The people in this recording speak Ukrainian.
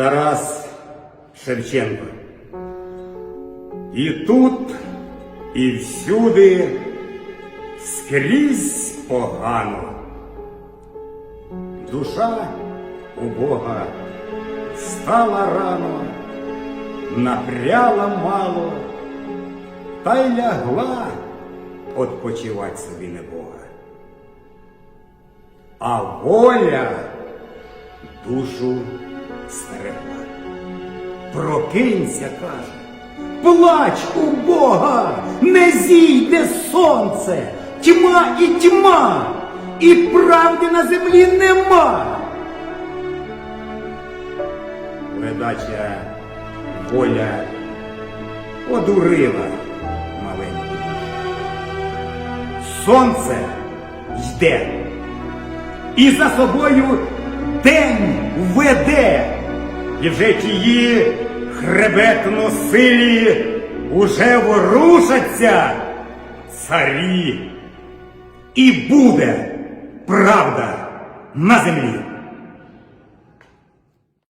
Тарас Шевченко. І тут, і всюди скрізь погано. Душа у Бога стала рано, напряла мало, та й лягла odpoчивать собі не Бога. А воля душу стерегла. Прокинься, каже, плач у Бога, не зійде сонце, тьма і тьма, і правди на землі нема. Ледача воля одурила маленьку. Сонце йде і за собою день веде, і вже тії хребетно силі уже ворушаться царі, і буде правда на землі.